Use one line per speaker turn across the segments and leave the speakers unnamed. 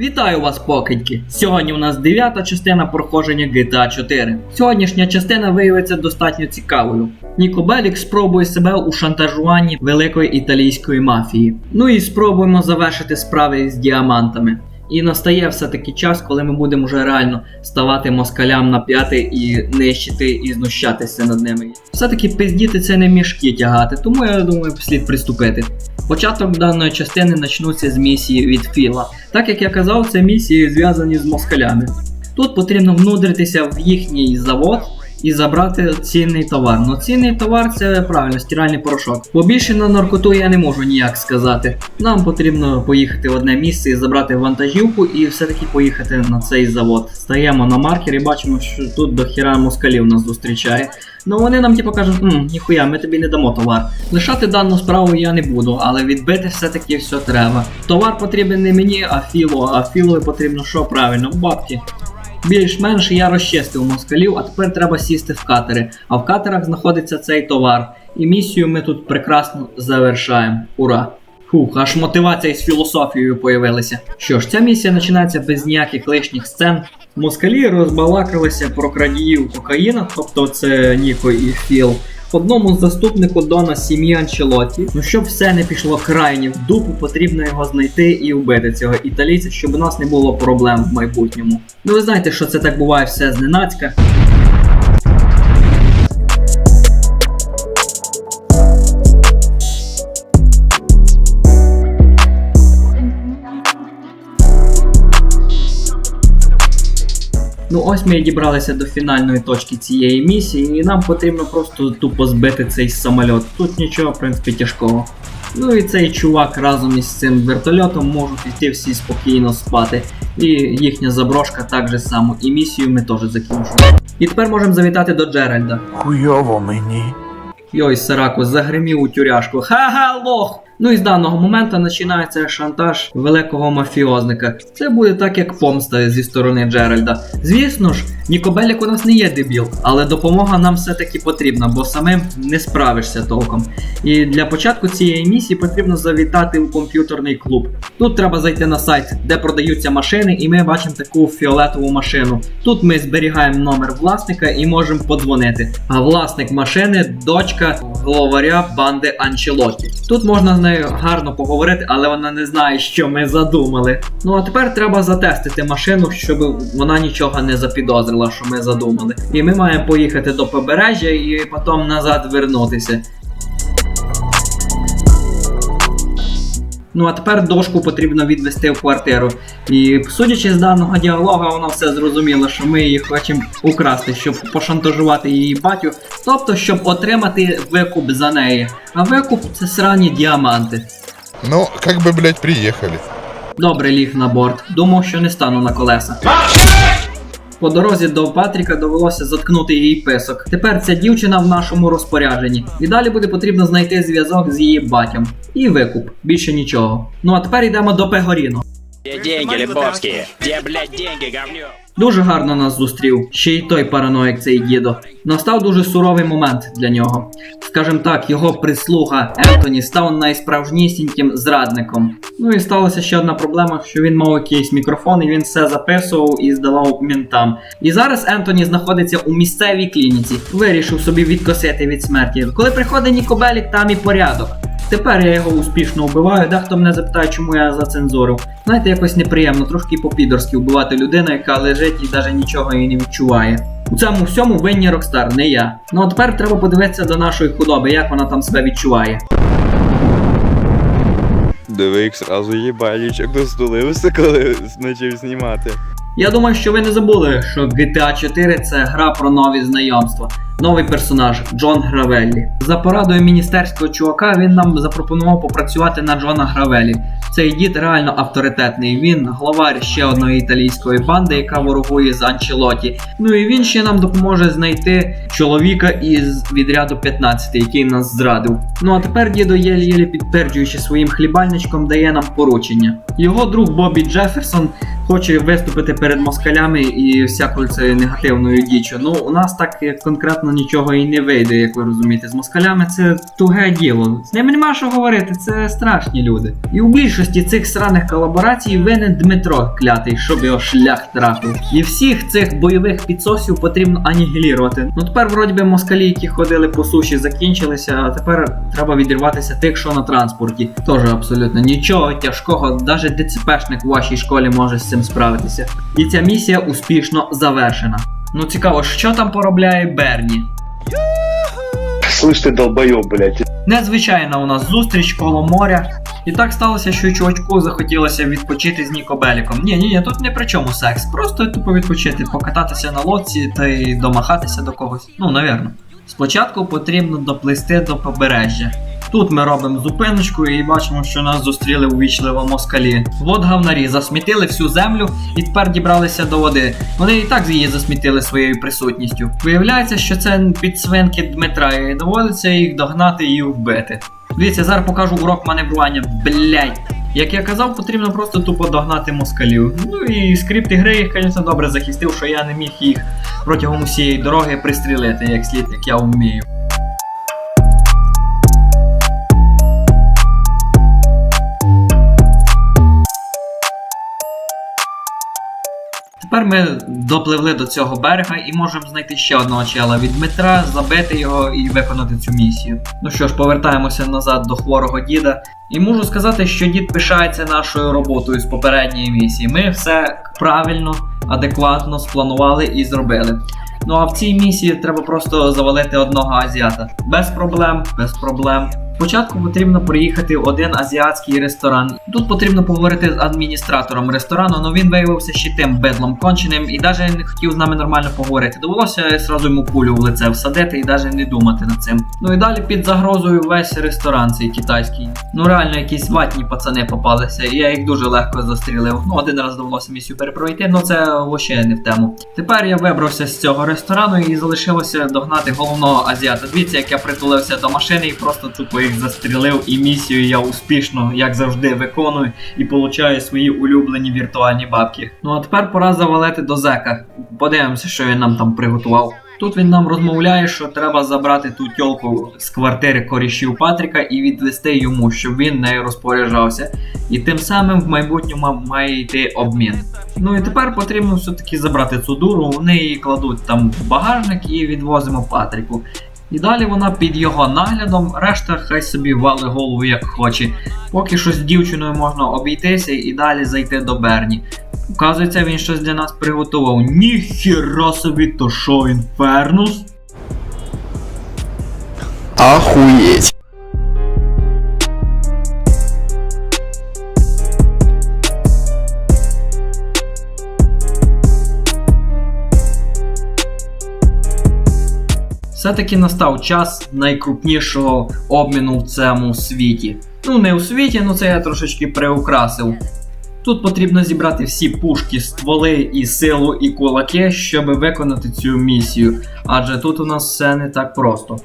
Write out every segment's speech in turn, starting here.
Вітаю вас, покидьки! Сьогодні у нас дев'ята частина проходження GTA 4. Сьогоднішня частина виявиться достатньо цікавою. Ніко Белік спробує себе у шантажуванні великої італійської мафії. Ну і спробуємо завершити справи з діамантами. І настає все-таки час, коли ми будемо вже реально ставати москалям на п'яти і нищити і знущатися над ними. Все-таки пиздіти це не мішки тягати, тому я думаю, слід приступити. Початок даної частини почнуться з місії від Філа. Так як я казав, це місії зв'язані з москалями. Тут потрібно внудритися в їхній завод і забрати цінний товар. Ну цінний товар це правильно, стиральний порошок. Бо більше на наркоту я не можу ніяк сказати. Нам потрібно поїхати в одне місце і забрати вантажівку і все-таки поїхати на цей завод. Стаємо на маркер і бачимо, що тут до хіра москалів нас зустрічає. Ну вони нам типу кажуть, «М, ніхуя, ми тобі не дамо товар. Лишати дану справу я не буду, але відбити все-таки все треба. Товар потрібен не мені, а філо, а філові потрібно що правильно, бабки. Більш-менш я розчистив москалів, а тепер треба сісти в катери. А в катерах знаходиться цей товар. І місію ми тут прекрасно завершаємо. Ура! Фух, аж мотивація з філософією появилася. Що ж, ця місія починається без ніяких лишніх сцен. Москалі розбалакалися про крадіїв кокаїна, тобто це Ніко і Філ. Одному з заступнику Дона сім'ї Анчелоті. Ну щоб все не пішло крайні в дупу, потрібно його знайти і вбити цього італійця, щоб у нас не було проблем в майбутньому. Ну ви знаєте, що це так буває все зненацька. Ну ось ми і дібралися до фінальної точки цієї місії, і нам потрібно просто тупо збити цей самольот. Тут нічого, в принципі, тяжкого. Ну і цей чувак разом із цим вертольотом можуть йти всі спокійно спати. І їхня заброшка так же само. І місію ми теж закінчили. І тепер можемо завітати до Джеральда.
Хуйово мені.
Йой, Сараку, загримів у тюряшку. Ха-ха, лох! Ну і з даного моменту починається шантаж великого мафіозника. Це буде так, як помста зі сторони Джеральда. Звісно ж, Нікобелік у нас не є дебіл, але допомога нам все-таки потрібна, бо самим не справишся толком. І для початку цієї місії потрібно завітати у комп'ютерний клуб. Тут треба зайти на сайт, де продаються машини, і ми бачимо таку фіолетову машину. Тут ми зберігаємо номер власника і можемо подзвонити. А власник машини дочка главаря банди Анчелоті. Тут можна з нею гарно поговорити, але вона не знає, що ми задумали. Ну а тепер треба затестити машину, щоб вона нічого не запідозрила, що ми задумали. І ми маємо поїхати до побережжя і потім назад вернутися. Ну а тепер дошку потрібно відвести в квартиру. І судячи з даного діалога, вона все зрозуміла, що ми її хочемо украсти, щоб пошантажувати її батю, тобто щоб отримати викуп за неї. А викуп це срані діаманти.
Ну, як би, блядь, приїхали.
Добре ліг на борт. Думав, що не стану на колеса. По дорозі до Патріка довелося заткнути її писок. Тепер ця дівчина в нашому розпорядженні. І далі буде потрібно знайти зв'язок з її батьком. І викуп. Більше нічого. Ну а тепер йдемо до Пегоріно.
Де деньги, Лебовські? Де, блядь, деньги, говнюк?
Дуже гарно нас зустрів, ще й той параноїк цей дідо. Настав дуже суровий момент для нього. Скажем так, його прислуга Ентоні став найсправжнісіньким зрадником. Ну і сталася ще одна проблема, що він мав якийсь мікрофон, і він все записував і здавав мінтам. І зараз Ентоні знаходиться у місцевій клініці. Вирішив собі відкосити від смерті. Коли приходить Нікобелік, там і порядок. Тепер я його успішно вбиваю, дехто мене запитає, чому я зацензурив. Знаєте, якось неприємно, трошки по-підорськи вбивати людину, яка лежить і навіть нічого її не відчуває. У цьому всьому винні Рокстар, не я. Ну а тепер треба подивитися до нашої худоби, як вона там себе відчуває.
Дивик сразу їбальничок достулився, коли почав знімати.
Я думаю, що ви не забули, що GTA 4 це гра про нові знайомства. Новий персонаж Джон Гравеллі. За порадою міністерського чувака він нам запропонував попрацювати на Джона Гравеллі. Цей дід реально авторитетний. Він главар ще одної італійської банди, яка ворогує з Анчелоті. Ну і він ще нам допоможе знайти чоловіка із відряду 15, який нас зрадив. Ну а тепер дідо єлі-єлі підтверджуючи своїм хлібальничком, дає нам поручення. Його друг Бобі Джеферсон хоче виступити перед москалями і всякою цією негативною діччю. Ну, у нас так як конкретно нічого і не вийде, як ви розумієте. З москалями це туге діло. З ними нема що говорити, це страшні люди. І у більшості цих сраних колаборацій винен Дмитро клятий, щоб його шлях трапив. І всіх цих бойових підсосів потрібно анігілірувати. Ну тепер, вроді би, москалі, які ходили по суші, закінчилися, а тепер треба відриватися тих, що на транспорті. Тоже абсолютно нічого тяжкого, навіть ДЦПшник у вашій школі може з цим справитися. І ця місія успішно завершена. Ну цікаво, що там поробляє Берні.
Слышь ты, долбоёб, блядь.
Незвичайна у нас зустріч коло моря. І так сталося, що чувачку захотілося відпочити з Ніко Беліком. Ні, ні, ні, тут не при чому секс. Просто тупо відпочити, покататися на лодці та й домахатися до когось. Ну, навірно. Спочатку потрібно доплисти до побережжя. Тут ми робимо зупиночку і бачимо, що нас зустріли увічливо москалі. Вот гавнарі засмітили всю землю і тепер дібралися до води. Вони і так її засмітили своєю присутністю. Виявляється, що це підсвинки Дмитра, і доводиться їх догнати і вбити. Дивіться, зараз покажу урок маневрування. Блять. Як я казав, потрібно просто тупо догнати москалів. Ну і скрипт ігри їх, звісно, добре захистив, що я не міг їх протягом усієї дороги пристрілити як слід, як я вмію. Тепер ми допливли до цього берега і можемо знайти ще одного чела від Дмитра, забити його і виконати цю місію. Ну що ж, повертаємося назад до хворого діда. І можу сказати, що дід пишається нашою роботою з попередньої місії. Ми все правильно, адекватно спланували і зробили. Ну а в цій місії треба просто завалити одного азіата. Без проблем, без проблем. Спочатку потрібно приїхати в один азіатський ресторан. Тут потрібно поговорити з адміністратором ресторану, але він виявився ще тим бедлом конченим і навіть не хотів з нами нормально поговорити. Довелося сразу йому пулю в лице всадити і навіть не думати над цим. Ну і далі під загрозою весь ресторан цей китайський. Ну реально якісь ватні пацани попалися, і я їх дуже легко застрілив. Ну один раз довелося місію перепройти, ну це вообще не в тему. Тепер я вибрався з цього ресторану і залишилося догнати головного азіата. Дивіться, як я притулився до машини і просто тупо їх застрілив, і місію я успішно, як завжди, виконую і получаю свої улюблені віртуальні бабки. Ну а тепер пора завалити до зека. Подивимося, що він нам там приготував. Тут він нам розмовляє, що треба забрати ту тьолку з квартири корішів Патріка і відвести йому, щоб він нею розпоряджався. І тим самим в майбутньому має йти обмін. Ну і тепер потрібно все-таки забрати цю дуру, вони її кладуть там в багажник і відвозимо Патріку. І далі вона під його наглядом, решта хай собі вали голову як хоче. Поки що з дівчиною можна обійтися і далі зайти до Берні. Указується, він щось для нас приготував. Ніхіра собі, то шо інфернус?
Охуеть.
Все-таки настав час найкрупнішого обміну в цьому світі. Ну, не у світі, ну це я трошечки приукрасив. Тут потрібно зібрати всі пушки, стволи і силу і кулаки, щоб виконати цю місію. Адже тут у нас все не так просто.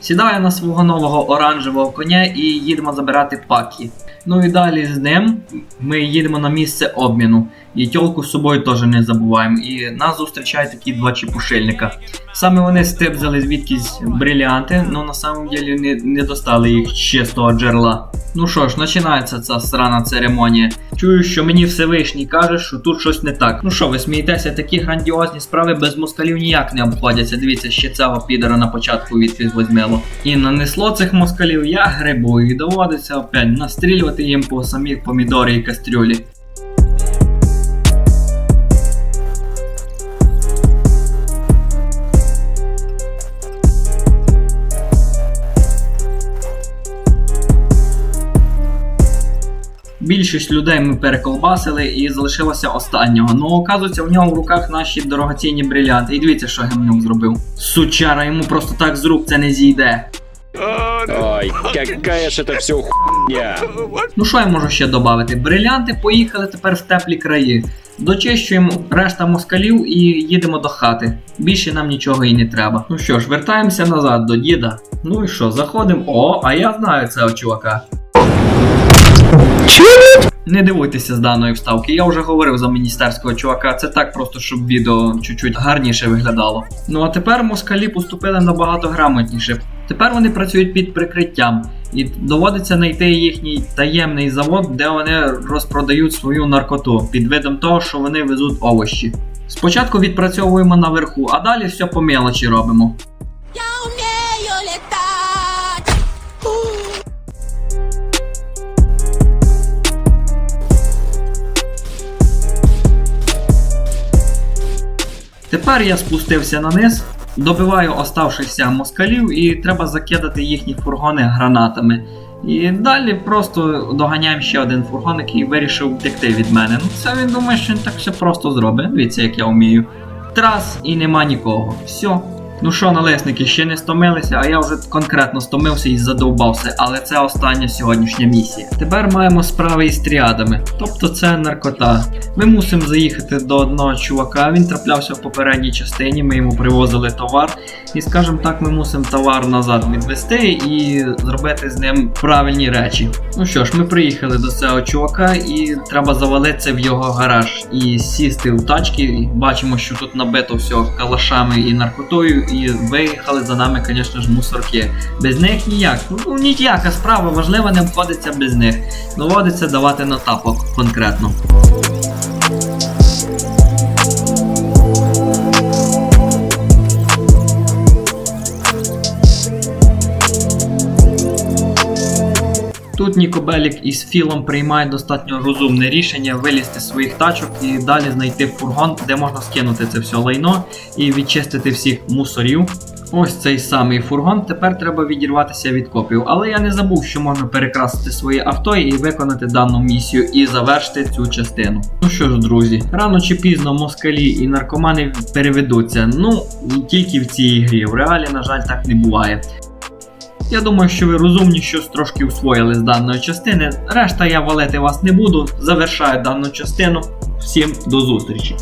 Сідаю на свого нового оранжевого коня і їдемо забирати пакі. Ну і далі з ним ми їдемо на місце обміну. І тьолку з собою теж не забуваємо. І нас зустрічають такі два чепушильника. Саме вони стипзали звідкись бриліанти, але на самом деле не, не достали їх з чистого джерела. Ну що ж, починається ця срана церемонія. Чую, що мені Всевишній каже, що тут щось не так. Ну що, ви смієтеся, такі грандіозні справи без москалів ніяк не обходяться. Дивіться, ще цього підера на початку відфіз возьмело. І нанесло цих москалів я грибу, і доводиться опять настрілювати їм по самих помідорі і кастрюлі. Більшість людей ми переколбасили і залишилося останнього. Ну, оказується, у нього в руках наші дорогоцінні брилянти. І дивіться, що гемнюк зробив. Сучара, йому просто так з рук це не зійде.
Ой, какая ж это все хуйня.
Ну що я можу ще додати? Брилянти поїхали тепер в теплі краї. Дочищуємо решта москалів і їдемо до хати. Більше нам нічого і не треба. Ну що ж, вертаємося назад до діда. Ну і що, заходимо. О, а я знаю цього чувака. Не дивуйтеся з даної вставки, я вже говорив за міністерського чувака, це так просто, щоб відео чуть-чуть гарніше виглядало. Ну а тепер москалі поступили набагато грамотніше. Тепер вони працюють під прикриттям, і доводиться знайти їхній таємний завод, де вони розпродають свою наркоту під видом того, що вони везуть овощі. Спочатку відпрацьовуємо наверху, а далі все по мелочі робимо. Тепер я спустився на низ, добиваю оставшихся москалів і треба закидати їхні фургони гранатами. І далі просто доганяємо ще один фургон, який вирішив втекти від мене. Ну це він думає, що він так все просто зробить. Дивіться, як я вмію. Трас і нема нікого. Все. Ну що, налесники, ще не стомилися, а я вже конкретно стомився і задовбався, але це остання сьогоднішня місія. Тепер маємо справи із тріадами, тобто це наркота. Ми мусимо заїхати до одного чувака, він траплявся в попередній частині, ми йому привозили товар. І скажімо так, ми мусимо товар назад відвести і зробити з ним правильні речі. Ну що ж, ми приїхали до цього чувака і треба завалитися в його гараж і сісти в тачки. Бачимо, що тут набито все калашами і наркотою, і виїхали за нами, звісно ж, мусорки. Без них ніяк. Ну ніяка справа, важлива не обходиться без них. Доводиться давати на тапок конкретно. Ніко Белік із Філом приймає достатньо розумне рішення вилізти з своїх тачок і далі знайти фургон, де можна скинути це все лайно і відчистити всіх мусорів. Ось цей самий фургон. Тепер треба відірватися від копів. Але я не забув, що можна перекрасити своє авто і виконати дану місію і завершити цю частину. Ну що ж, друзі, рано чи пізно москалі і наркомани переведуться. Ну тільки в цій грі. В реалі, на жаль, так не буває. Я думаю, що ви розумні щось трошки усвоїли з даної частини. Решта я валити вас не буду. Завершаю дану частину. Всім до зустрічі!